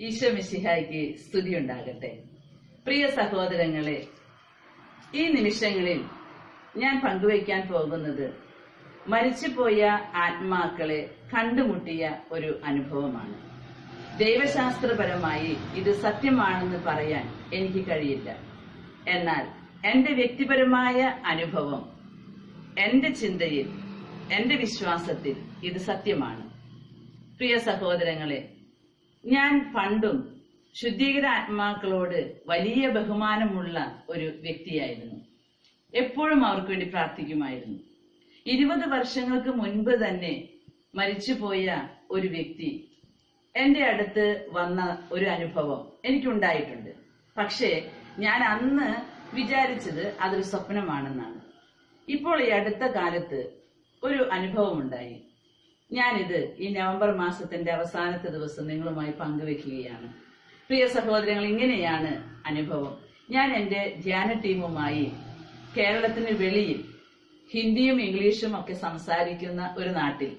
ഈശോ സ്തുതി ഉണ്ടാകട്ടെ പ്രിയ സഹോദരങ്ങളെ ഈ നിമിഷങ്ങളിൽ ഞാൻ പങ്കുവയ്ക്കാൻ പോകുന്നത് മരിച്ചുപോയ ആത്മാക്കളെ കണ്ടുമുട്ടിയ ഒരു അനുഭവമാണ്. ദൈവശാസ്ത്രപരമായി ഇത് സത്യമാണെന്ന് പറയാൻ എനിക്ക് കഴിയില്ല. എന്നാൽ എന്റെ വ്യക്തിപരമായ അനുഭവം എന്റെ ചിന്തയിൽ എന്റെ വിശ്വാസത്തിൽ ഇത് സത്യമാണ്. പ്രിയ സഹോദരങ്ങളെ ഞാൻ പണ്ടും ശുദ്ധീകര ആത്മാക്കളോട് വലിയ ബഹുമാനമുള്ള ഒരു വ്യക്തിയായിരുന്നു. എപ്പോഴും അവർക്ക് വേണ്ടി പ്രാർത്ഥിക്കുമായിരുന്നു. ഇരുപത് വർഷങ്ങൾക്ക് മുൻപ് തന്നെ മരിച്ചുപോയ ഒരു വ്യക്തി എന്റെ അടുത്ത് വന്ന ഒരു അനുഭവം എനിക്കുണ്ടായിട്ടുണ്ട്. പക്ഷേ ഞാൻ അന്ന് വിചാരിച്ചത് അതൊരു സ്വപ്നമാണെന്നാണ്. ഇപ്പോൾ ഈ അടുത്ത കാലത്ത് ഒരു അനുഭവം ഉണ്ടായി ഞാനിത് ഈ നവംബർ മാസത്തിന്റെ അവസാനത്തെ ദിവസം നിങ്ങളുമായി പങ്കുവെക്കുകയാണ്. പ്രിയ സഹോദരങ്ങൾ ഇങ്ങനെയാണ് അനുഭവം. ഞാൻ എന്റെ ധ്യാന ടീമുമായി കേരളത്തിന് വെളിയിൽ ഹിന്ദിയും ഇംഗ്ലീഷും ഒക്കെ സംസാരിക്കുന്ന ഒരു നാട്ടിൽ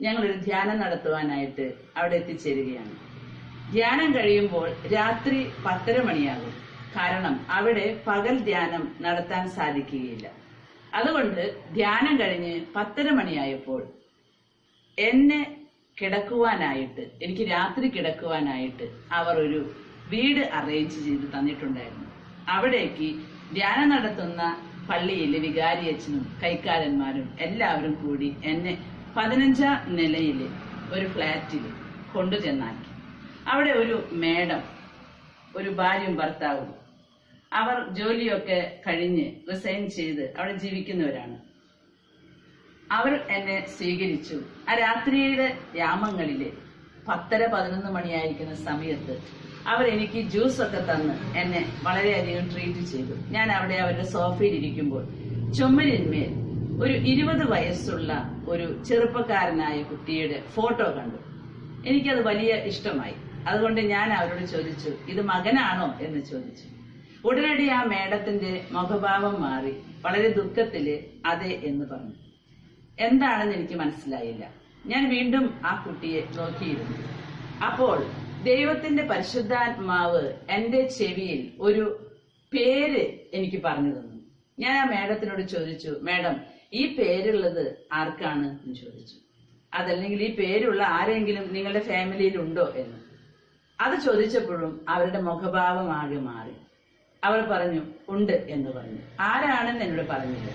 ഞങ്ങളൊരു ധ്യാനം നടത്തുവാനായിട്ട് അവിടെ എത്തിച്ചേരുകയാണ്. ധ്യാനം കഴിയുമ്പോൾ രാത്രി പത്തര മണിയാകും. കാരണം അവിടെ പകൽ ധ്യാനം നടത്താൻ സാധിക്കുകയില്ല. അതുകൊണ്ട് ധ്യാനം കഴിഞ്ഞ് പത്തര മണിയായപ്പോൾ എന്നെ കിടക്കുവാനായിട്ട് എനിക്ക് രാത്രി കിടക്കുവാനായിട്ട് അവർ ഒരു വീട് അറേഞ്ച് ചെയ്ത് തന്നിട്ടുണ്ടായിരുന്നു. അവിടേക്ക് ധ്യാനം നടത്തുന്ന പള്ളിയിലെ വികാരിയച്ഛനും കൈക്കാരന്മാരും എല്ലാവരും കൂടി എന്നെ പതിനഞ്ചാം നിലയിൽ ഒരു ഫ്ലാറ്റിൽ കൊണ്ടുചെന്നാക്കി. അവിടെ ഒരു മേഡം ഒരു ഭാര്യയും ഭർത്താവും അവർ ജോലിയൊക്കെ കഴിഞ്ഞ് റിസൈൻ ചെയ്ത് അവിടെ ജീവിക്കുന്നവരാണ്. അവർ എന്നെ സ്വീകരിച്ചു. ആ രാത്രിയുടെ യാമങ്ങളിൽ പത്തര പതിനൊന്ന് മണിയായിരിക്കുന്ന സമയത്ത് ജ്യൂസ് ഒക്കെ തന്ന് എന്നെ വളരെയധികം ട്രീറ്റ് ചെയ്തു. ഞാൻ അവിടെ അവരുടെ സോഫയിൽ ഇരിക്കുമ്പോൾ ചുമരിന്മേൽ ഒരു ഇരുപത് വയസ്സുള്ള ഒരു ചെറുപ്പക്കാരനായ കുട്ടിയുടെ ഫോട്ടോ കണ്ടു. എനിക്കത് വലിയ ഇഷ്ടമായി. അതുകൊണ്ട് ഞാൻ അവരോട് ചോദിച്ചു ഇത് മകനാണോ? എന്ന് ചോദിച്ചു. ഉടനടി ആ മേഡത്തിന്റെ മുഖഭാവം മാറി വളരെ ദുഃഖത്തിൽ അതെ എന്ന് പറഞ്ഞു. എന്താണെന്ന് എനിക്ക് മനസ്സിലായില്ല. ഞാൻ വീണ്ടും ആ കുട്ടിയെ നോക്കിയിരുന്നു. അപ്പോൾ ദൈവത്തിന്റെ പരിശുദ്ധാത്മാവ് എന്റെ ചെവിയിൽ ഒരു പേര് എനിക്ക് പറഞ്ഞു തന്നു. ഞാൻ ആ മേഡത്തിനോട് ചോദിച്ചു മേഡം ഈ പേരുള്ളത് ആർക്കാണ്? എന്ന് ചോദിച്ചു. അതല്ലെങ്കിൽ ഈ പേരുള്ള ആരെങ്കിലും നിങ്ങളുടെ ഫാമിലിയിൽ ഉണ്ടോ എന്ന്. അത് ചോദിച്ചപ്പോഴും അവരുടെ മുഖഭാവം ആകെ മാറി. അവർ പറഞ്ഞു ഉണ്ട് എന്ന് പറഞ്ഞു. ആരാണെന്ന് എന്നോട് പറഞ്ഞില്ല.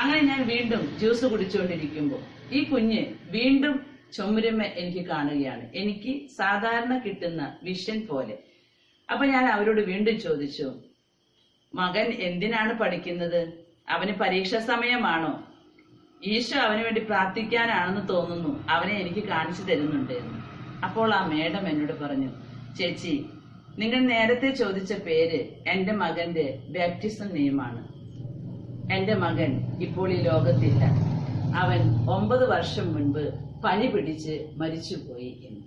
അങ്ങനെ ഞാൻ വീണ്ടും ജ്യൂസ് കുടിച്ചുകൊണ്ടിരിക്കുമ്പോൾ ഈ കുഞ്ഞ് വീണ്ടും ചുമരുമ എനിക്ക് കാണുകയാണ്. എനിക്ക് സാധാരണ കിട്ടുന്ന വിഷൻ പോലെ. അപ്പൊ ഞാൻ അവരോട് വീണ്ടും ചോദിച്ചു മകൻ എന്തിനാണ് പഠിക്കുന്നത്? അവന് പരീക്ഷ സമയമാണോ? ഈശോ അവന് വേണ്ടി പ്രാർത്ഥിക്കാനാണെന്ന് തോന്നുന്നു. അവനെ എനിക്ക് കാണിച്ചു തരുന്നുണ്ട് അപ്പോൾ ആ മേഡം എന്നോട് പറഞ്ഞു ചേച്ചി നിങ്ങൾ നേരത്തെ ചോദിച്ച പേര് എന്റെ മകന്റെ ബാപ്റ്റിസം നെയിമാണ് എന്റെ മകൻ ഇപ്പോൾ ഈ ലോകത്തില്ല. അവൻ ഒമ്പത് വർഷം മുൻപ് പനി പിടിച്ച് മരിച്ചുപോയി എന്ന്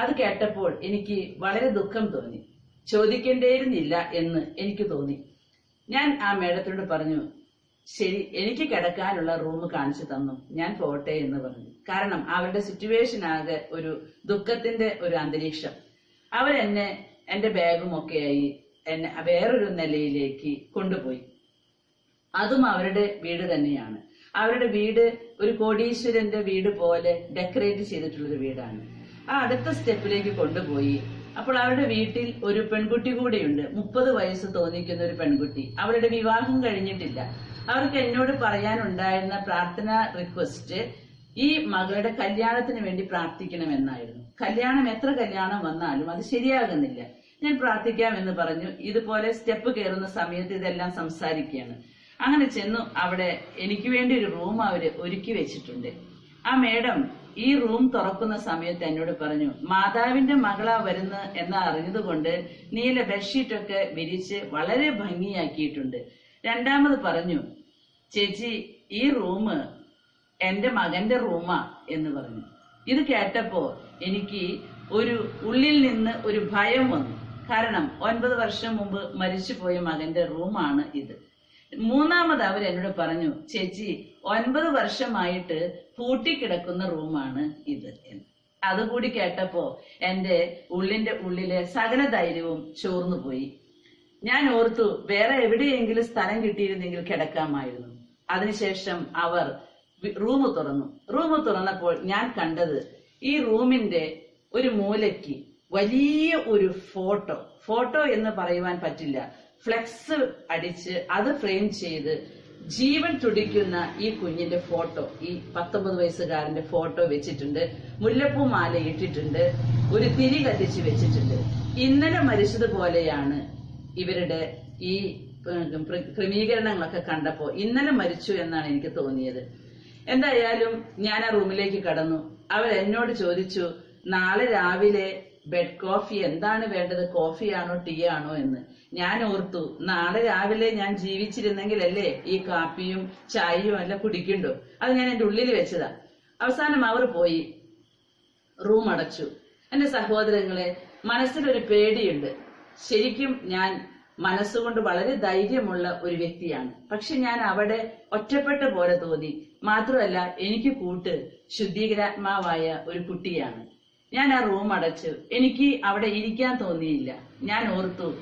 അത് കേട്ടപ്പോൾ എനിക്ക് വളരെ ദുഃഖം തോന്നി. ചോദിക്കേണ്ടിയിരുന്നില്ല എന്ന് എനിക്ക് തോന്നി. ഞാൻ ആ മേഡത്തിനോട് പറഞ്ഞു ശരി എനിക്ക് കിടക്കാനുള്ള റൂം കാണിച്ചു തന്നു. ഞാൻ പോട്ടെ എന്ന് പറഞ്ഞു. കാരണം അവരുടെ സിറ്റുവേഷൻ ആകെ ഒരു ദുഃഖത്തിന്റെ ഒരു അന്തരീക്ഷം. അവരെന്നെ എന്റെ ബാഗും ഒക്കെയായി എന്നെ വേറൊരു നിലയിലേക്ക് കൊണ്ടുപോയി. അതും അവരുടെ വീട് തന്നെയാണ്. അവരുടെ വീട് ഒരു കോടീശ്വരന്റെ വീട് പോലെ ഡെക്കറേറ്റ് ചെയ്തിട്ടുള്ള ഒരു വീടാണ്. ആ അടുത്ത സ്റ്റെപ്പിലേക്ക് കൊണ്ടുപോയി. അപ്പോൾ അവരുടെ വീട്ടിൽ ഒരു പെൺകുട്ടി കൂടെയുണ്ട്. മുപ്പത് വയസ്സ് തോന്നിക്കുന്ന ഒരു പെൺകുട്ടി. അവരുടെ വിവാഹം കഴിഞ്ഞിട്ടില്ല. അവർക്ക് എന്നോട് പറയാനുണ്ടായിരുന്ന പ്രാർത്ഥന റിക്വസ്റ്റ് ഈ മകളുടെ കല്യാണത്തിന് വേണ്ടി പ്രാർത്ഥിക്കണമെന്നായിരുന്നു. കല്യാണം എത്ര കല്യാണം വന്നാലും അത് ശരിയാകുന്നില്ല. ഞാൻ പ്രാർത്ഥിക്കാം എന്ന് പറഞ്ഞു. ഇതുപോലെ സ്റ്റെപ്പ് കയറുന്ന സമയത്ത് ഇതെല്ലാം സംസാരിക്കുകയാണ്. അങ്ങനെ ചെന്നു അവിടെ എനിക്ക് വേണ്ടി ഒരു റൂം അവർ ഒരുക്കി വെച്ചിട്ടുണ്ട്. ആ മേഡം ഈ റൂം തുറക്കുന്ന സമയത്ത് എന്നോട് പറഞ്ഞു മാതാവിന്റെ മകളാ വരുന്ന എന്ന് അറിഞ്ഞതുകൊണ്ട് നീല ബെഡ്ഷീറ്റൊക്കെ വിരിച്ച് വളരെ ഭംഗിയാക്കിയിട്ടുണ്ട്. രണ്ടാമത് പറഞ്ഞു ചേച്ചി ഈ റൂം എന്റെ മകന്റെ റൂമാ എന്ന് പറഞ്ഞു. ഇത് കേട്ടപ്പോ എനിക്ക് ഒരു ഉള്ളിൽ നിന്ന് ഒരു ഭയം വന്നു. കാരണം ഒൻപത് വർഷം മുമ്പ് മരിച്ചുപോയ മകന്റെ റൂമാണ് ഇത്. മൂന്നാമത് അവർ എന്നോട് പറഞ്ഞു ചേച്ചി ഒൻപത് വർഷമായിട്ട് പൂട്ടിക്കിടക്കുന്ന റൂമാണ് ഇത്. എന്ന്. അതുകൂടി കേട്ടപ്പോ എന്റെ ഉള്ളിന്റെ ഉള്ളിലെ സകല ധൈര്യവും ചോർന്നു പോയി. ഞാൻ ഓർത്തു വേറെ എവിടെയെങ്കിലും സ്ഥലം കിട്ടിയിരുന്നെങ്കിൽ കിടക്കാമായിരുന്നു. അതിനുശേഷം അവർ റൂം തുറന്നു. റൂം തുറന്നപ്പോൾ ഞാൻ കണ്ടത് ഈ റൂമിന്റെ ഒരു മൂലയ്ക്ക് വലിയ ഒരു ഫോട്ടോ. ഫോട്ടോ എന്ന് പറയുവാൻ പറ്റില്ല. ഫ്ലെക്സ് അടിച്ച് അത് ഫ്രെയിം ചെയ്ത് ജീവൻ തുടിക്കുന്ന ഈ കുഞ്ഞിന്റെ ഫോട്ടോ ഈ പത്തൊമ്പത് വയസ്സുകാരന്റെ ഫോട്ടോ വെച്ചിട്ടുണ്ട്. മുല്ലപ്പൂ മാല ഇട്ടിട്ടുണ്ട്. ഒരു തിരി കത്തിച്ച് വെച്ചിട്ടുണ്ട്. ഇന്നലെ മരിച്ചതുപോലെയാണ് ഇവരുടെ ഈ ക്രമീകരണങ്ങളൊക്കെ കണ്ടപ്പോ ഇന്നലെ മരിച്ചു എന്നാണ് എനിക്ക് തോന്നിയത്. എന്തായാലും ഞാൻ ആ റൂമിലേക്ക് കടന്നു. അവർ എന്നോട് ചോദിച്ചു നാളെ രാവിലെ ബെഡ് കോഫി എന്താണ് വേണ്ടത്? കോഫിയാണോ ടീ ആണോ? എന്ന്. ഞാൻ ഓർത്തു നാളെ രാവിലെ ഞാൻ ജീവിച്ചിരുന്നെങ്കിലല്ലേ ഈ കാപ്പിയും ചായയും എല്ലാം കുടിക്കണ്ടു. അത് ഞാൻ എന്റെ ഉള്ളിൽ വെച്ചതാ. അവസാനം അവർ പോയി. റൂം അടച്ചു. എന്റെ സഹോദരങ്ങളെ മനസ്സിലൊരു പേടിയുണ്ട്. ശരിക്കും ഞാൻ മനസ്സുകൊണ്ട് വളരെ ധൈര്യമുള്ള ഒരു വ്യക്തിയാണ്. പക്ഷെ ഞാൻ അവിടെ ഒറ്റപ്പെട്ട പോലെ തോന്നി. മാത്രമല്ല എനിക്ക് കൂട്ട് ശുദ്ധീകരാത്മാവായ ഒരു കുട്ടിയാണ്. ഞാൻ ആ റൂം അടച്ചു. എനിക്ക് അവിടെ ഇരിക്കാൻ തോന്നിയില്ല. ഞാൻ ഓർത്തു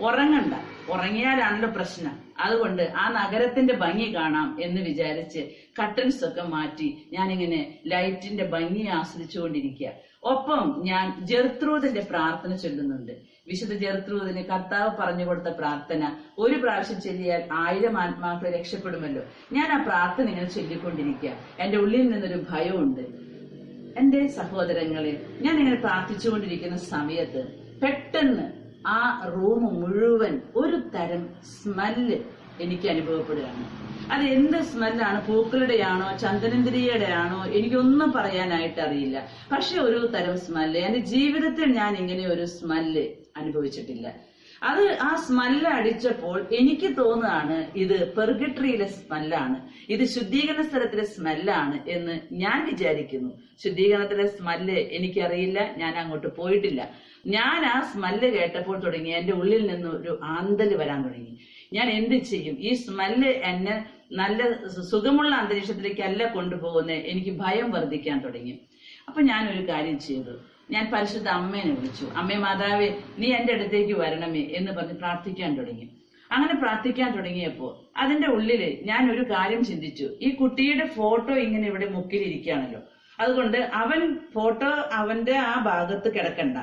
ഉറങ്ങണ്ട. ഉറങ്ങിയാലാണല്ലോ പ്രശ്നം. അതുകൊണ്ട് ആ നഗരത്തിന്റെ ഭംഗി കാണാം എന്ന് വിചാരിച്ച് കട്ടൻസ് ഒക്കെ മാറ്റി ഞാനിങ്ങനെ ലൈറ്റിന്റെ ഭംഗി ആസ്വദിച്ചുകൊണ്ടിരിക്കുക. ഒപ്പം ഞാൻ ജർത്രൂതിന്റെ പ്രാർത്ഥന ചൊല്ലുന്നുണ്ട്. വിശുദ്ധ ജർത്രൂതിന് കർത്താവ് പറഞ്ഞു കൊടുത്ത പ്രാർത്ഥന ഒരു പ്രാവശ്യം ചൊല്ലിയാൽ ആയിരം ആത്മാക്കൾ രക്ഷപ്പെടുമല്ലോ. ഞാൻ ആ പ്രാർത്ഥന ഇങ്ങനെ ചൊല്ലിക്കൊണ്ടിരിക്കുക. എന്റെ ഉള്ളിൽ നിന്നൊരു ഭയമുണ്ട്. എന്റെ സഹോദരങ്ങളെ ഞാൻ ഇങ്ങനെ പ്രാർത്ഥിച്ചുകൊണ്ടിരിക്കുന്ന സമയത്ത് പെട്ടെന്ന് ആ റൂം മുഴുവൻ ഒരു തരം സ്മെല്ല് എനിക്ക് അനുഭവപ്പെടുകയാണ്. അത് എന്ത് സ്മെല്ലാണ് പൂക്കളുടെയാണോ? ചന്ദനന്തിരിയുടെയാണോ എനിക്കൊന്നും പറയാനായിട്ട് അറിയില്ല. പക്ഷെ ഒരു തരം സ്മെല്ല് എന്റെ ജീവിതത്തിൽ ഞാൻ ഇങ്ങനെ ഒരു സ്മെല്ല് അനുഭവിച്ചിട്ടില്ല. അത് ആ സ്മെല്ല് അടിച്ചപ്പോൾ എനിക്ക് തോന്നുകയാണ് ഇത് പെർഗട്രിയിലെ സ്മെല്ലാണ് ഇത് ശുദ്ധീകരണ സ്ഥലത്തിലെ സ്മെല്ലാണ് എന്ന് ഞാൻ വിചാരിക്കുന്നു. ശുദ്ധീകരണത്തിലെ സ്മെല്ല് എനിക്കറിയില്ല. ഞാൻ അങ്ങോട്ട് പോയിട്ടില്ല. ഞാൻ ആ സ്മെല്ല് കേട്ടപ്പോൾ തുടങ്ങി എന്റെ ഉള്ളിൽ നിന്ന് ഒരു ആന്തൽ വരാൻ തുടങ്ങി. ഞാൻ എന്ത് ചെയ്യും? ഈ സ്മെല്ല് എന്നെ നല്ല സുഖമുള്ള അന്തരീക്ഷത്തിലേക്കല്ല കൊണ്ടുപോകുന്നത് എനിക്ക് ഭയം വർദ്ധിക്കാൻ തുടങ്ങി. അപ്പൊ ഞാൻ ഒരു കാര്യം ചെയ്തു. ഞാൻ പരിശുദ്ധ അമ്മേനെ വിളിച്ചു. അമ്മേ മാതാവേ നീ എന്റെ അടുത്തേക്ക് വരണമേ എന്ന് പറഞ്ഞ് പ്രാർത്ഥിക്കാൻ തുടങ്ങി. അങ്ങനെ പ്രാർത്ഥിക്കാൻ തുടങ്ങിയപ്പോൾ അതിന്റെ ഉള്ളിൽ ഞാൻ ഒരു കാര്യം ചിന്തിച്ചു. ഈ കുട്ടിയുടെ ഫോട്ടോ ഇങ്ങനെ ഇവിടെ മുക്കിലിരിക്കുകയാണല്ലോ. അതുകൊണ്ട് അവൻ ഫോട്ടോ അവന്റെ ആ ഭാഗത്ത് കിടക്കണ്ട.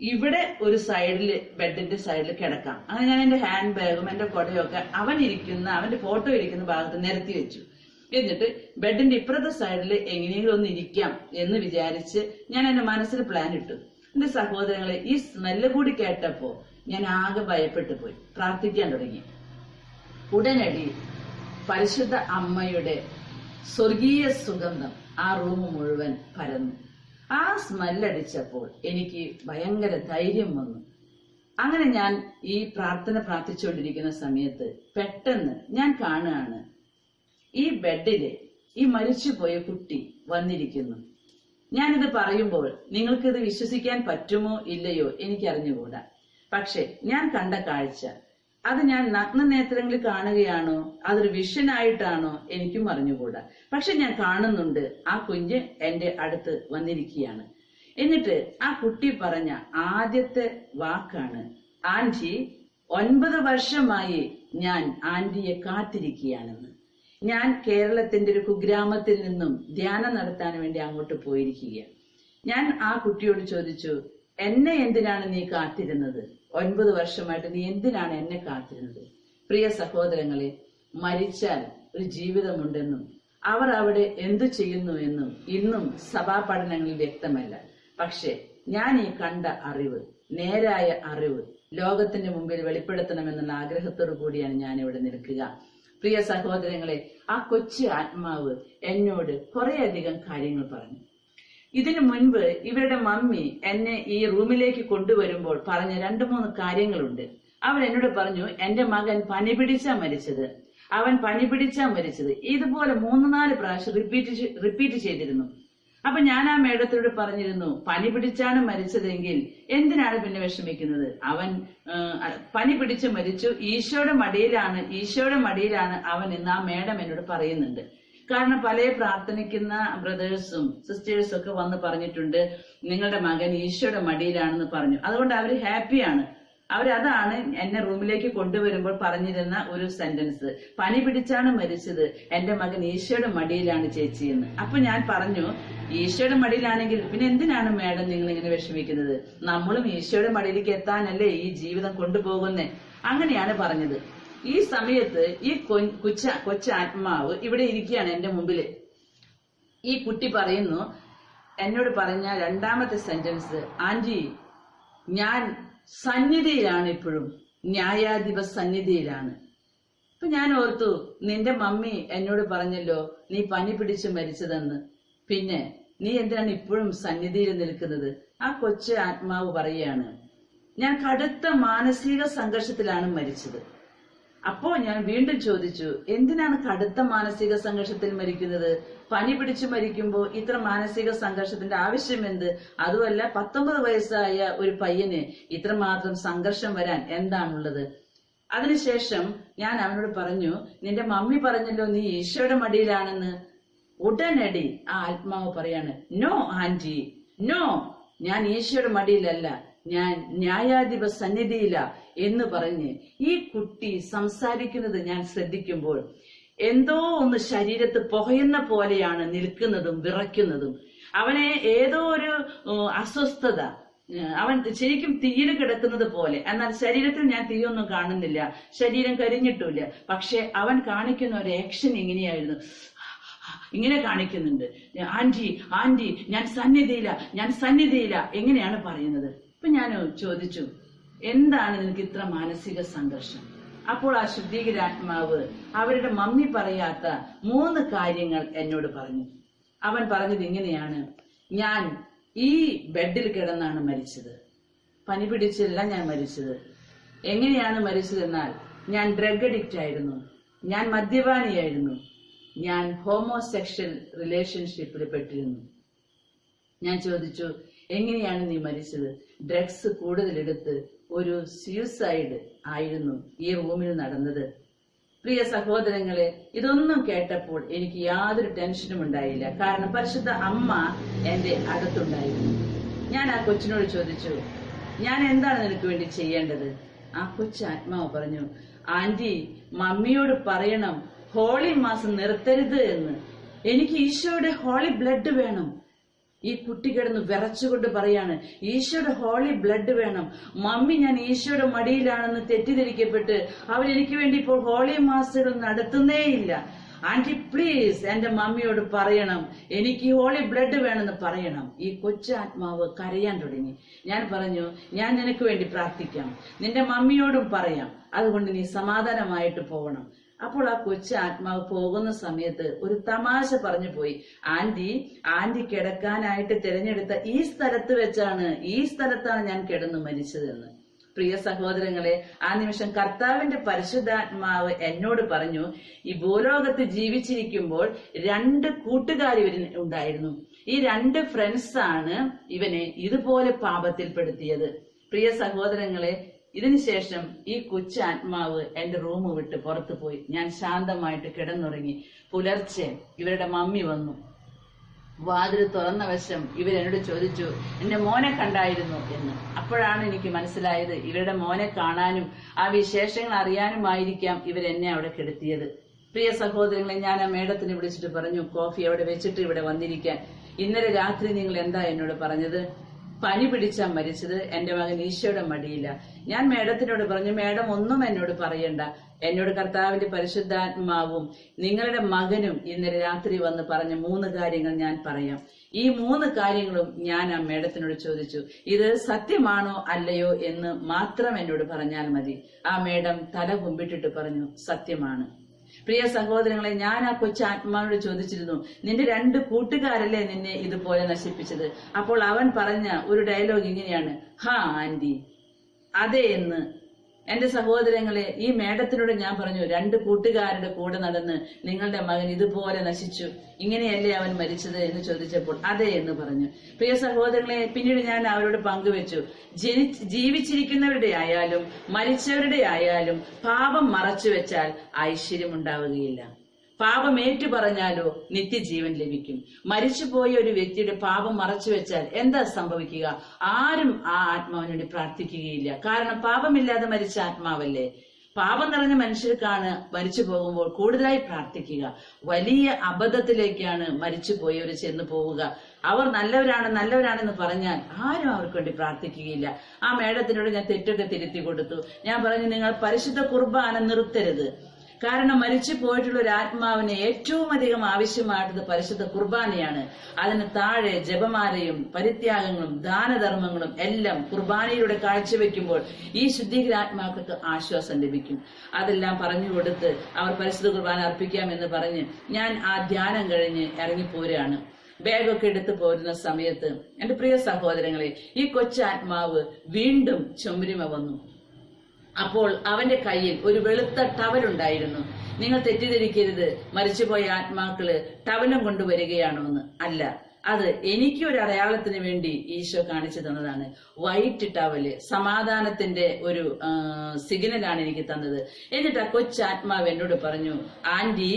ഇവിടെ ഒരു സൈഡിൽ ബെഡിന്റെ സൈഡിൽ കിടക്കാം. അങ്ങനെ ഞാൻ എന്റെ ഹാൻഡ് ബാഗും എന്റെ കുടയൊക്കെ അവൻ ഇരിക്കുന്ന അവന്റെ ഫോട്ടോ ഇരിക്കുന്ന ഭാഗത്ത് നിരത്തി വെച്ചു. എന്നിട്ട് ബെഡിന്റെ ഇപ്പുറത്തെ സൈഡിൽ എങ്ങനെയെങ്കിലും ഒന്ന് ഇരിക്കാം എന്ന് വിചാരിച്ച് ഞാൻ എന്റെ മനസ്സിൽ പ്ലാൻ ഇട്ടു. എന്റെ സഹോദരങ്ങളെ ഈ സ്മെല്ല് കൂടി കേട്ടപ്പോ ഞാൻ ആകെ ഭയപ്പെട്ടു പോയി. പ്രാർത്ഥിക്കാൻ തുടങ്ങി. ഉടനടി പരിശുദ്ധ അമ്മയുടെ സ്വർഗീയ സുഗന്ധം ആ റൂം മുഴുവൻ പരന്നു. ആ സ്മെല്ലടിച്ചപ്പോൾ എനിക്ക് ഭയങ്കര ധൈര്യം വന്നു. അങ്ങനെ ഞാൻ ഈ പ്രാർത്ഥന പ്രാർത്ഥിച്ചുകൊണ്ടിരിക്കുന്ന സമയത്ത് പെട്ടെന്ന് ഞാൻ കാണുകയാണ്. ഈ ബെഡിൽ ഈ മരിച്ചുപോയ കുട്ടി വന്നിരിക്കുന്നു. ഞാനിത് പറയുമ്പോൾ നിങ്ങൾക്കിത് വിശ്വസിക്കാൻ പറ്റുമോ ഇല്ലയോ എനിക്കറിഞ്ഞുകൂടാ. പക്ഷെ ഞാൻ കണ്ട കാഴ്ച അത് ഞാൻ നഗ്ന നേത്രങ്ങളിൽ കാണുകയാണോ? അതൊരു വിഷനായിട്ടാണോ എനിക്കും അറിഞ്ഞുകൂടാ. പക്ഷെ ഞാൻ കാണുന്നുണ്ട്. ആ കുഞ്ഞ് എന്റെ അടുത്ത് വന്നിരിക്കുകയാണ്. എന്നിട്ട് ആ കുട്ടി പറഞ്ഞ ആദ്യത്തെ വാക്കാണ് ആന്റി ഒൻപത് വർഷമായി ഞാൻ ആന്റിയെ കാത്തിരിക്കുകയാണെന്ന്. ഞാൻ കേരളത്തിന്റെ ഒരു കുഗ്രാമത്തിൽ നിന്നും ധ്യാനം നടത്താൻ വേണ്ടി അങ്ങോട്ട് പോയിരിക്കുകയാണ്. ഞാൻ ആ കുട്ടിയോട് ചോദിച്ചു എന്നെ എന്തിനാണ് നീ കാത്തിരുന്നത്? ഒൻപത് വർഷമായിട്ട് നീ എന്തിനാണ് എന്നെ കാത്തിരുന്നത്? പ്രിയ സഹോദരങ്ങളെ മരിച്ചാൽ ഒരു ജീവിതമുണ്ടെന്നും അവർ അവിടെ എന്തു ചെയ്യുന്നു എന്നും ഇന്നും സഭാ പഠനങ്ങളിൽ വ്യക്തമല്ല. പക്ഷെ ഞാൻ ഈ കണ്ട അറിവ് നേരായ അറിവ് ലോകത്തിന്റെ മുമ്പിൽ വെളിപ്പെടുത്തണമെന്നുള്ള ആഗ്രഹത്തോടു കൂടിയാണ് ഞാൻ ഇവിടെ നിൽക്കുക. പ്രിയ സഹോദരങ്ങളെ ആ കൊച്ചു ആത്മാവ് എന്നോട് കുറേയധികം കാര്യങ്ങൾ പറഞ്ഞു. ഇതിനു മുൻപ് ഇവരുടെ മമ്മി എന്നെ ഈ റൂമിലേക്ക് കൊണ്ടുവരുമ്പോൾ പറഞ്ഞ രണ്ടു മൂന്ന് കാര്യങ്ങളുണ്ട്. അവൻ എന്നോട് പറഞ്ഞു എന്റെ മകൻ പനി പിടിച്ചാ മരിച്ചത്. അവൻ പനി പിടിച്ചാ മരിച്ചത്. ഇതുപോലെ മൂന്ന് നാല് പ്രാവശ്യം റിപ്പീറ്റ് റിപ്പീറ്റ് ചെയ്തിരുന്നു. അപ്പൊ ഞാൻ ആ മേഡത്തോട് പറഞ്ഞിരുന്നു പനി പിടിച്ചാണ് മരിച്ചതെങ്കിൽ എന്തിനാണ് പിന്നെ വിഷമിക്കുന്നത്? അവൻ പനി പിടിച്ച് മരിച്ചു. ഈശോയുടെ മടിയിലാണ് ഈശോയുടെ മടിയിലാണ് അവൻ എന്ന് ആ മേഡം എന്നോട് പറയുന്നുണ്ട്. കാരണം പല പ്രാർത്ഥനിക്കുന്ന ബ്രദേഴ്സും സിസ്റ്റേഴ്സും ഒക്കെ വന്ന് പറഞ്ഞിട്ടുണ്ട് നിങ്ങളുടെ മകൻ ഈശോയുടെ മടിയിലാണെന്ന് പറഞ്ഞു. അതുകൊണ്ട് അവർ ഹാപ്പിയാണ് അവരതാണ് എന്നെ റൂമിലേക്ക് കൊണ്ടുവരുമ്പോൾ പറഞ്ഞിരുന്ന ഒരു സെന്റൻസ് പനി പിടിച്ചാണ് മരിച്ചത്. എന്റെ മകൻ ഈശോയുടെ മടിയിലാണ് ചേച്ചി എന്ന്. അപ്പൊ ഞാൻ പറഞ്ഞു ഈശോയുടെ മടിയിലാണെങ്കിൽ പിന്നെ എന്തിനാണ് മാഡം നിങ്ങൾ ഇങ്ങനെ വിഷമിക്കുന്നത്? നമ്മളും ഈശോയുടെ മടിയിലേക്ക് എത്താനല്ലേ ഈ ജീവിതം കൊണ്ടുപോകുന്നേ? അങ്ങനെയാണ് പറഞ്ഞത്. ഈ സമയത്ത് ഈ കൊച്ച കൊച്ച ആത്മാവ് ഇവിടെ ഇരിക്കുകയാണ് എന്റെ മുമ്പിൽ ഈ കുട്ടി പറയുന്നു എന്നോട് പറഞ്ഞ രണ്ടാമത്തെ സെന്റൻസ് ആന്റി ഞാൻ സന്നിധിയിലാണ് ഇപ്പോഴും. ന്യായാധിപ സന്നിധിയിലാണ്. ഇപ്പൊ ഞാൻ ഓർത്തു നിന്റെ മമ്മി എന്നോട് പറഞ്ഞല്ലോ നീ പനി പിടിച്ച് മരിച്ചതെന്ന്. പിന്നെ നീ എന്തിനാണ് ഇപ്പോഴും സന്നിധിയിൽ നിൽക്കുന്നത്? ആ കൊച്ചു ആത്മാവ് പറയാണ് ഞാൻ കടുത്ത മാനസിക സംഘർഷത്തിലാണ് മരിച്ചത്. അപ്പോ ഞാൻ വീണ്ടും ചോദിച്ചു എന്തിനാണ് കടുത്ത മാനസിക സംഘർഷത്തിൽ മരിക്കുന്നത്? പനി പിടിച്ചു മരിക്കുമ്പോൾ ഇത്ര മാനസിക സംഘർഷത്തിന്റെ ആവശ്യം എന്ത്? അതുമല്ല പത്തൊമ്പത് വയസ്സായ ഒരു പയ്യന് ഇത്രമാത്രം സംഘർഷം വരാൻ എന്താണുള്ളത്? അതിനുശേഷം ഞാൻ അവനോട് പറഞ്ഞു നിന്റെ മമ്മി പറഞ്ഞല്ലോ നീ ഈശോയുടെ മടിയിലാണെന്ന്. ഉടനടി ആ ആത്മാവ് പറയാണ്. നോ ആന്റി നോ ഞാൻ ഈശോയുടെ മടിയിലല്ല. ഞാൻ ന്യായാധിപ സന്നിധിയില എന്ന് പറഞ്ഞ് ഈ കുട്ടി സംസാരിക്കുന്നത് ഞാൻ ശ്രദ്ധിക്കുമ്പോൾ എന്തോ ഒന്ന് ശരീരത്ത് പുകയുന്ന പോലെയാണ് നിൽക്കുന്നതും വിറയ്ക്കുന്നതും. അവനെ ഏതോ ഒരു അസ്വസ്ഥത അവൻ ശരിക്കും തീയിൽ കിടക്കുന്നത് പോലെ. എന്നാൽ ശരീരത്തിൽ ഞാൻ തീയൊന്നും കാണുന്നില്ല ശരീരം കരിഞ്ഞിട്ടില്ല പക്ഷെ അവൻ കാണിക്കുന്ന ഒരു ആക്ഷൻ ഇങ്ങനെയായിരുന്നു. ഇങ്ങനെ കാണിക്കുന്നുണ്ട്. ആന്റി ആന്റി ഞാൻ സന്നിധിയില്ല ഞാൻ സന്നിധിയില്ല എങ്ങനെയാണ് പറയുന്നത്? ഇപ്പൊ ഞാൻ ചോദിച്ചു എന്താണ് നിനക്ക് ഇത്ര മാനസിക സംഘർഷം? അപ്പോൾ ആ ശുദ്ധീകരാത്മാവ് അവരുടെ മമ്മി പറയാത്ത മൂന്ന് കാര്യങ്ങൾ എന്നോട് പറഞ്ഞു. അവൻ പറഞ്ഞത് ഇങ്ങനെയാണ്. ഞാൻ ഈ ബെഡിൽ കിടന്നാണ് മരിച്ചത്. പനി പിടിച്ചല്ല ഞാൻ മരിച്ചത്. എങ്ങനെയാണ് മരിച്ചതെന്നാൽ ഞാൻ ഡ്രഗ് അഡിക്റ്റ് ആയിരുന്നു. ഞാൻ മദ്യപാനിയായിരുന്നു. ഞാൻ ഹോമോസെക്ഷൽ റിലേഷൻഷിപ്പിൽ പെട്ടിരുന്നു. ഞാൻ ചോദിച്ചു എങ്ങനെയാണ് നീ മരിച്ചത്? ഡ്രഗ്സ് കൂടുതലെടുത്ത് ഒരു സ്യൂസൈഡ് ആയിരുന്നു ഈ റൂമിൽ നടന്നത്. പ്രിയ സഹോദരങ്ങളെ ഇതൊന്നും കേട്ടപ്പോൾ എനിക്ക് യാതൊരു ടെൻഷനും ഉണ്ടായില്ല. കാരണം പരിശുദ്ധ അമ്മ എന്റെ അടുത്തുണ്ടായിരുന്നു. ഞാൻ ആ കൊച്ചിനോട് ചോദിച്ചു ഞാൻ എന്താണ് നിനക്ക് വേണ്ടി ചെയ്യേണ്ടത്? ആ കൊച്ചു ആത്മാവ് പറഞ്ഞു ആന്റി മമ്മിയോട് പറയണം ഹോളി മാസം നിർത്തരുത് എന്ന്. എനിക്ക് ഈശോയുടെ ഹോളി ബ്ലഡ് വേണം. ഈ കുട്ടി കിടന്ന് വിറച്ചുകൊണ്ട് പറയാണ് ഈശോയുടെ ഹോളി ബ്ലഡ് വേണം. മമ്മി ഞാൻ ഈശോയുടെ മടിയിലാണെന്ന് തെറ്റിദ്ധരിക്കപ്പെട്ട് അവരെനിക്ക് വേണ്ടി ഇപ്പോൾ ഹോളി മാസുകൾ നടത്തുന്നേയില്ല. ആന്റി പ്ലീസ് എന്റെ മമ്മിയോട് പറയണം. എനിക്ക് ഹോളി ബ്ലഡ് വേണമെന്ന് പറയണം. ഈ കൊച്ചാത്മാവ് കരയാൻ തുടങ്ങി. ഞാൻ പറഞ്ഞു ഞാൻ നിനക്ക് വേണ്ടി പ്രാർത്ഥിക്കാം. നിന്റെ മമ്മിയോടും പറയാം. അതുകൊണ്ട് നീ സമാധാനമായിട്ട് പോകണം അപ്പോൾ ആ കൊച്ചു ആത്മാവ് പോകുന്ന സമയത്ത് ഒരു തമാശ പറഞ്ഞു പോയി. ആന്റി ആന്റി കിടക്കാനായിട്ട് തിരഞ്ഞെടുത്ത ഈ സ്ഥലത്ത് വെച്ചാണ് ഈ സ്ഥലത്താണ് ഞാൻ കിടന്നു മരിച്ചതെന്ന്. പ്രിയ സഹോദരങ്ങളെ ആ നിമിഷം കർത്താവിന്റെ പരിശുദ്ധാത്മാവ് എന്നോട് പറഞ്ഞു ഈ ഭൂലോകത്ത് ജീവിച്ചിരിക്കുമ്പോൾ രണ്ട് കൂട്ടുകാർ ഉണ്ടായിരുന്നു. ഈ രണ്ട് ഫ്രണ്ട്സ് ആണ് ഇവനെ ഇതുപോലെ പാപത്തിൽപ്പെടുത്തിയത്. പ്രിയ സഹോദരങ്ങളെ ഇതിനുശേഷം ഈ കൊച്ചു ആത്മാവ് എന്റെ റൂം വിട്ട് പുറത്തു പോയി. ഞാൻ ശാന്തമായിട്ട് കിടന്നുറങ്ങി. പുലർച്ചെ ഇവരുടെ മമ്മി വന്നു. വാതിൽ തുറന്ന വശം ഇവരെന്നോട് ചോദിച്ചു എന്റെ മോനെ കണ്ടായിരുന്നു? എന്ന്. അപ്പോഴാണ് എനിക്ക് മനസ്സിലായത് ഇവരുടെ മോനെ കാണാനും ആ വിശേഷങ്ങൾ അറിയാനുമായിരിക്കാം ഇവരെന്നെ അവിടെ കെടുത്തിയത്. പ്രിയ സഹോദരങ്ങളെ ഞാൻ ആ മേഡത്തിനെ വിളിച്ചിട്ട് പറഞ്ഞു കോഫി അവിടെ വെച്ചിട്ട് ഇവിടെ വന്നിരിക്കാൻ. ഇന്നലെ രാത്രി നിങ്ങൾ എന്താ എന്നോട് പറഞ്ഞത്? പനി പിടിച്ചാ മരിച്ചത് എന്റെ മകൻ ഈശോയുടെ മടിയില്ല ഞാൻ മേഡത്തിനോട് പറഞ്ഞു മേഡം ഒന്നും എന്നോട് പറയണ്ട. എന്നോട് കർത്താവിന്റെ പരിശുദ്ധാത്മാവും നിങ്ങളുടെ മകനും ഇന്നലെ രാത്രി വന്ന് പറഞ്ഞ മൂന്ന് കാര്യങ്ങൾ ഞാൻ പറയാം. ഈ മൂന്ന് കാര്യങ്ങളും ഞാൻ ആ മേഡത്തിനോട് ചോദിച്ചു. ഇത് സത്യമാണോ അല്ലയോ എന്ന് മാത്രം എന്നോട് പറഞ്ഞാൽ മതി. ആ മേഡം തല കുമ്പിട്ടിട്ട് പറഞ്ഞു സത്യമാണ്. പ്രിയ സഹോദരങ്ങളെ ഞാൻ ആ കൊച്ചു ആത്മാവിനോട് ചോദിച്ചിരുന്നു നിന്റെ രണ്ട് കൂട്ടുകാരല്ലേ നിന്നെ ഇതുപോലെ നശിപ്പിച്ചത്? അപ്പോൾ അവൻ പറഞ്ഞ ഒരു ഡയലോഗ് ഇങ്ങനെയാണ് ഹാ ആന്റി അതെ എന്ന് എന്റെ സഹോദരങ്ങളെ ഈ മേഡത്തിനോട് ഞാൻ പറഞ്ഞു രണ്ട് കൂട്ടുകാരുടെ കൂടെ നടന്ന് നിങ്ങളുടെ മകൻ ഇതുപോലെ നശിച്ചു. ഇങ്ങനെയല്ലേ അവൻ മരിച്ചത്? എന്ന് ചോദിച്ചപ്പോൾ അതെ എന്ന് പറഞ്ഞു. പ്രിയ സഹോദരങ്ങളെ പിന്നീട് ഞാൻ അവരോട് പങ്കുവെച്ചു. ജനി ജീവിച്ചിരിക്കുന്നവരുടെ ആയാലും മരിച്ചവരുടെ ആയാലും പാപം മറച്ചു വെച്ചാൽ ഐശ്വര്യം ഉണ്ടാവുകയില്ല. പാപം ഏറ്റു പറഞ്ഞാലോ നിത്യജീവൻ ലഭിക്കും. മരിച്ചുപോയ ഒരു വ്യക്തിയുടെ പാപം മറച്ചു വെച്ചാൽ എന്താ സംഭവിക്കുക? ആരും ആ ആത്മാവിന് വേണ്ടി പ്രാർത്ഥിക്കുകയില്ല. കാരണം പാപമില്ലാതെ മരിച്ച ആത്മാവല്ലേ? പാപം നിറഞ്ഞ മനുഷ്യർക്കാണ് മരിച്ചു പോകുമ്പോൾ കൂടുതലായി പ്രാർത്ഥിക്കുക. വലിയ അബദ്ധത്തിലേക്കാണ് മരിച്ചു പോയവർ ചെന്ന് പോവുക. അവർ നല്ലവരാണ് നല്ലവരാണെന്ന് പറഞ്ഞാൽ ആരും അവർക്ക് വേണ്ടി പ്രാർത്ഥിക്കുകയില്ല. ആ മേഡത്തിനോട് ഞാൻ തെറ്റൊക്കെ തിരുത്തി കൊടുത്തു. ഞാൻ പറഞ്ഞു നിങ്ങൾ പരിശുദ്ധ കുർബാന നിർത്തരുത്. കാരണം മരിച്ചു പോയിട്ടുള്ള ഒരു ആത്മാവിന് ഏറ്റവും അധികം ആവശ്യമായിട്ടുള്ളത് പരിശുദ്ധ കുർബാനയാണ്. അതിന് താഴെ ജപമാലയും പരിത്യാഗങ്ങളും ദാനധർമ്മങ്ങളും എല്ലാം കുർബാനയിലൂടെ കാഴ്ചവെക്കുമ്പോൾ ഈ ശുദ്ധീകരാത്മാക്കൾക്ക് ആശ്വാസം ലഭിക്കും. അതെല്ലാം പറഞ്ഞു കൊടുത്ത് അവർ പരിശുദ്ധ കുർബാന അർപ്പിക്കാമെന്ന് പറഞ്ഞ് ഞാൻ ആ ധ്യാനം കഴിഞ്ഞ് ഇറങ്ങിപ്പോരാണ് ബാഗൊക്കെ എടുത്തു പോരുന്ന സമയത്ത് എന്റെ പ്രിയ സഹോദരങ്ങളെ ഈ കൊച്ചാത്മാവ് വീണ്ടും ചുമരിമ വന്നു. അപ്പോൾ അവന്റെ കയ്യിൽ ഒരു വെളുത്ത ടവൽ ഉണ്ടായിരുന്നു. നിങ്ങൾ തെറ്റിദ്ധരിക്കരുത്. മരിച്ചുപോയ ആത്മാക്കൾ ടവലും കൊണ്ടുവരികയാണോ എന്ന് അല്ല അത് എനിക്ക് ഒരു അടയാളത്തിന് വേണ്ടി ഈശോ കാണിച്ചു തന്നതാണ്. വൈറ്റ് ടവൽ സമാധാനത്തിന്റെ ഒരു സിഗ്നലാണ് എനിക്ക് തന്നത്. എന്നിട്ട് ആ കൊച്ചാത്മാവ് എന്നോട് പറഞ്ഞു ആന്റി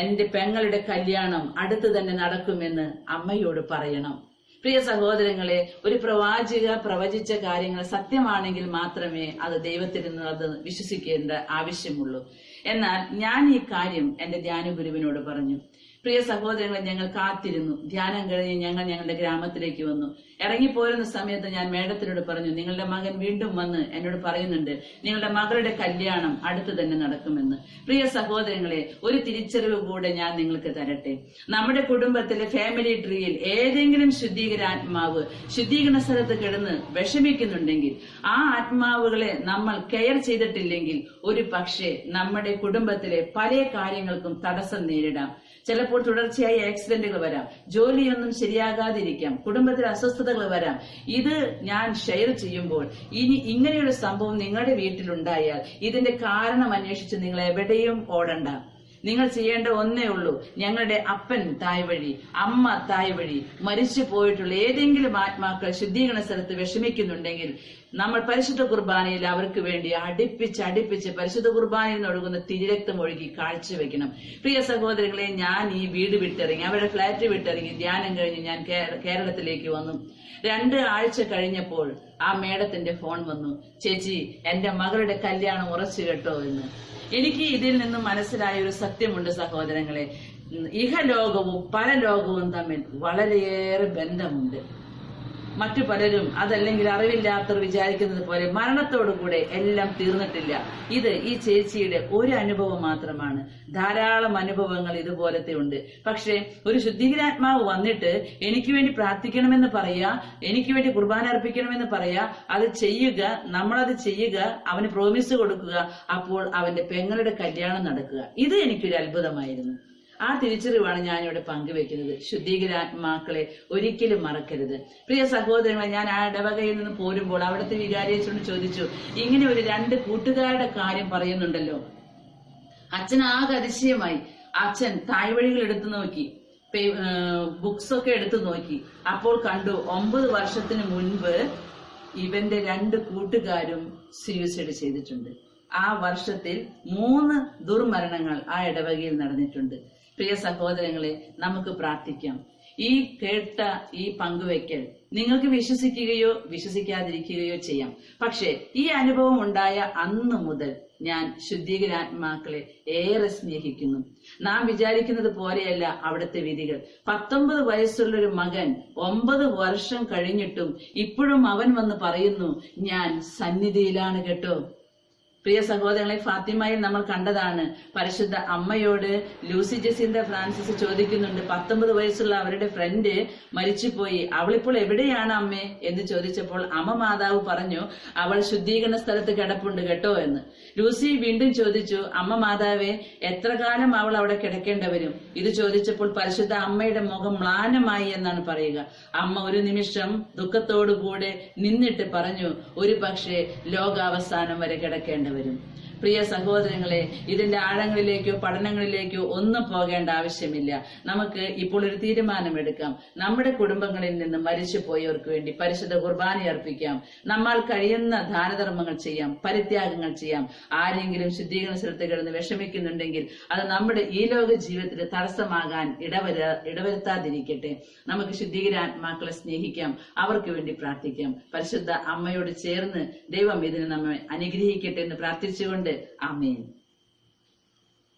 എന്റെ പെങ്ങളുടെ കല്യാണം അടുത്ത് തന്നെ നടക്കുമെന്ന് അമ്മയോട് പറയണം. പ്രിയ സഹോദരങ്ങളെ ഒരു പ്രവാചിക പ്രവചിച്ച കാര്യങ്ങൾ സത്യമാണെങ്കിൽ മാത്രമേ അത് ദൈവത്തിൽ നിന്ന് അത് വിശ്വസിക്കേണ്ട ആവശ്യമുള്ളൂ. എന്നാൽ ഞാൻ ഈ കാര്യം എന്റെ ധ്യാനഗുരുവിനോട് പറഞ്ഞു. പ്രിയ സഹോദരങ്ങൾ ഞങ്ങൾ കാത്തിരുന്നു. ധ്യാനം കഴിഞ്ഞ് ഞങ്ങൾ ഞങ്ങളുടെ ഗ്രാമത്തിലേക്ക് വന്നു. ഇറങ്ങിപ്പോരുന്ന സമയത്ത് ഞാൻ മേഡത്തിനോട് പറഞ്ഞു നിങ്ങളുടെ മകൻ വീണ്ടും വന്ന് എന്നോട് പറയുന്നുണ്ട് നിങ്ങളുടെ മകളുടെ കല്യാണം അടുത്ത് തന്നെ നടക്കുമെന്ന്. പ്രിയ സഹോദരങ്ങളെ ഒരു തിരിച്ചറിവ് കൂടെ ഞാൻ നിങ്ങൾക്ക് തരട്ടെ. നമ്മുടെ കുടുംബത്തിലെ ഫാമിലി ട്രീയിൽ ഏതെങ്കിലും ശുദ്ധീകരാത്മാവ് ശുദ്ധീകരണ സ്ഥലത്ത് കിടന്ന് വിഷമിക്കുന്നുണ്ടെങ്കിൽ ആ ആത്മാവുകളെ നമ്മൾ കെയർ ചെയ്തിട്ടില്ലെങ്കിൽ ഒരു പക്ഷേ നമ്മുടെ കുടുംബത്തിലെ പല കാര്യങ്ങൾക്കും തടസ്സം നേരിടാം. ചിലപ്പോൾ തുടർച്ചയായി ആക്സിഡന്റുകൾ വരാം. ജോലിയൊന്നും ശരിയാകാതിരിക്കാം. കുടുംബത്തിൽ അസ്വസ്ഥതകൾ വരാം. ഇത് ഞാൻ ഷെയർ ചെയ്യുമ്പോൾ ഇനി ഇങ്ങനെയൊരു സംഭവം നിങ്ങളുടെ വീട്ടിലുണ്ടായാൽ ഇതിന്റെ കാരണം അന്വേഷിച്ച് നിങ്ങൾ എവിടെയും ഓടണ്ട. നിങ്ങൾ ചെയ്യേണ്ട ഒന്നേ ഉള്ളൂ. ഞങ്ങളുടെ അപ്പൻ തായ് വഴി അമ്മ തായ് വഴി മരിച്ചു പോയിട്ടുള്ള ഏതെങ്കിലും ആത്മാക്കൾ ശുദ്ധീകരണ സ്ഥലത്ത് വിഷമിക്കുന്നുണ്ടെങ്കിൽ നമ്മൾ പരിശുദ്ധ കുർബാനയിൽ അവർക്ക് വേണ്ടി അടുപ്പിച്ച് അടുപ്പിച്ച് പരിശുദ്ധ കുർബാനയിൽ നിന്ന് ഒഴുകുന്ന തിരിരക്തം ഒഴുകി കാഴ്ചവെക്കണം പ്രിയ സഹോദരങ്ങളെ ഞാൻ ഈ വീട് വിട്ടിറങ്ങി അവരുടെ ഫ്ലാറ്റ് വിട്ടിറങ്ങി ധ്യാനം കഴിഞ്ഞ് ഞാൻ കേരളത്തിലേക്ക് വന്നു. രണ്ട് ആഴ്ച കഴിഞ്ഞപ്പോൾ ആ മേഡത്തിന്റെ ഫോൺ വന്നു. ചേച്ചി എന്റെ മകളുടെ കല്യാണം ഉറച്ചു കേട്ടോ എന്ന്. എനിക്ക് ഇതിൽ നിന്നും മനസ്സിലായ ഒരു സത്യമുണ്ട് സഹോദരങ്ങളെ. ഇഹലോകവും പരലോകവും തമ്മിൽ വളരെയേറെ ബന്ധമുണ്ട്. മറ്റു പലരും അതല്ലെങ്കിൽ അറിവില്ലാത്തവർ വിചാരിക്കുന്നത് പോലെ മരണത്തോടുകൂടെ എല്ലാം തീർന്നിട്ടില്ല. ഇത് ഈ ചേച്ചിയുടെ ഒരു അനുഭവം മാത്രമാണ്. ധാരാളം അനുഭവങ്ങൾ ഇതുപോലത്തെ ഉണ്ട്. പക്ഷേ ഒരു ശുദ്ധീകരാത്മാവ് വന്നിട്ട് എനിക്ക് വേണ്ടി പ്രാർത്ഥിക്കണമെന്ന് പറയാ എനിക്ക് വേണ്ടി കുർബാന അർപ്പിക്കണമെന്ന് പറയാ അത് ചെയ്യുക നമ്മളത് ചെയ്യുക അവന് പ്രോമിസ് കൊടുക്കുക അപ്പോൾ അവന്റെ പെങ്ങളുടെ കല്യാണം നടക്കുക. ഇത് എനിക്കൊരു അത്ഭുതമായിരുന്നു. ആ തിരിച്ചറിവാണ് ഞാനിവിടെ പങ്കുവെക്കുന്നത്. ശുദ്ധീകരാത്മാക്കളെ ഒരിക്കലും മറക്കരുത്. പ്രിയ സഹോദരങ്ങളെ ഞാൻ ആ ഇടവകയിൽ നിന്ന് പോരുമ്പോൾ അവിടുത്തെ വികാരിയച്ചോട് ചോദിച്ചു ഇങ്ങനെ ഒരു രണ്ട് കൂട്ടുകാരുടെ കാര്യം പറയുന്നുണ്ടല്ലോ? അച്ഛൻ ആകെ അതിശയമായി. അച്ഛൻ തായ്വഴികൾ എടുത്തു നോക്കി ബുക്സ് ഒക്കെ എടുത്തു നോക്കി. അപ്പോൾ കണ്ടു ഒമ്പത് വർഷത്തിന് മുൻപ് ഇവന്റെ രണ്ട് കൂട്ടുകാരും സൂയിസൈഡ് ചെയ്തിട്ടുണ്ട്. ആ വർഷത്തിൽ മൂന്ന് ദുർമരണങ്ങൾ ആ ഇടവകയിൽ നടന്നിട്ടുണ്ട്. പ്രിയ സഹോദരങ്ങളെ നമുക്ക് പ്രാർത്ഥിക്കാം. ഈ കേട്ട ഈ പങ്കുവെക്കൽ നിങ്ങൾക്ക് വിശ്വസിക്കുകയോ വിശ്വസിക്കാതിരിക്കുകയോ ചെയ്യാം. പക്ഷേ ഈ അനുഭവം ഉണ്ടായ അന്ന് മുതൽ ഞാൻ ശുദ്ധീകരാത്മാക്കളെ ഏറെ സ്നേഹിക്കുന്നു. നാം വിചാരിക്കുന്നത് പോലെയല്ല അവിടുത്തെ വിധികൾ. പത്തൊമ്പത് വയസ്സുള്ള ഒരു മകൻ ഒമ്പത് വർഷം കഴിഞ്ഞിട്ടും ഇപ്പോഴും അവൻ വന്ന് പറയുന്നു ഞാൻ സന്നിധിയിലാണ് കേട്ടോ. പ്രിയ സഹോദരങ്ങളെ ഫാത്തിമയിൽ നമ്മൾ കണ്ടതാണ്. പരിശുദ്ധ അമ്മയോട് ലൂസി ജസീന്ത ഫ്രാൻസിസ് ചോദിക്കുന്നുണ്ട് പത്തൊമ്പത് വയസ്സുള്ള അവരുടെ ഫ്രണ്ട് മരിച്ചുപോയി. അവളിപ്പോൾ എവിടെയാണ് അമ്മേ? എന്ന് ചോദിച്ചപ്പോൾ അമ്മ മാതാവ് പറഞ്ഞു അവൾ ശുദ്ധീകരണ സ്ഥലത്ത് കിടപ്പുണ്ട് കേട്ടോ എന്ന്. ലൂസി വീണ്ടും ചോദിച്ചു അമ്മ മാതാവേ എത്ര കാലം അവൾ അവിടെ കിടക്കേണ്ടി വരും? ഇത് ചോദിച്ചപ്പോൾ പരിശുദ്ധ അമ്മയുടെ മുഖം മ്ലാനമായി എന്നാണ് പറയുക. അമ്മ ഒരു നിമിഷം ദുഃഖത്തോടുകൂടെ നിന്നിട്ട് പറഞ്ഞു ഒരു പക്ഷേ ലോകാവസാനം വരെ കിടക്കേണ്ടി വരും പ്രിയ സഹോദരങ്ങളെ ഇതിന്റെ ആഴങ്ങളിലേക്കോ പഠനങ്ങളിലേക്കോ ഒന്നും പോകേണ്ട ആവശ്യമില്ല. നമുക്ക് ഇപ്പോൾ ഒരു തീരുമാനമെടുക്കാം. നമ്മുടെ കുടുംബങ്ങളിൽ നിന്ന് മരിച്ചു പോയവർക്ക് വേണ്ടി പരിശുദ്ധ കുർബാന അർപ്പിക്കാം. നമ്മൾ കഴിയുന്ന ദാനധർമ്മങ്ങൾ ചെയ്യാം പരിത്യാഗങ്ങൾ ചെയ്യാം. ആരെങ്കിലും ശുദ്ധീകരണ സ്ഥലത്ത് കിടന്ന് വിഷമിക്കുന്നുണ്ടെങ്കിൽ അത് നമ്മുടെ ഈ ലോക ജീവിതത്തിന് തടസ്സമാകാൻ ഇടവര ഇടവരുത്താതിരിക്കട്ടെ. നമുക്ക് ശുദ്ധീകരാത്മാക്കളെ സ്നേഹിക്കാം അവർക്ക് വേണ്ടി പ്രാർത്ഥിക്കാം. പരിശുദ്ധ അമ്മയോട് ചേർന്ന് ദൈവം ഇതിനെ നമ്മെ അനുഗ്രഹിക്കട്ടെ എന്ന് പ്രാർത്ഥിച്ചുകൊണ്ട് Amém.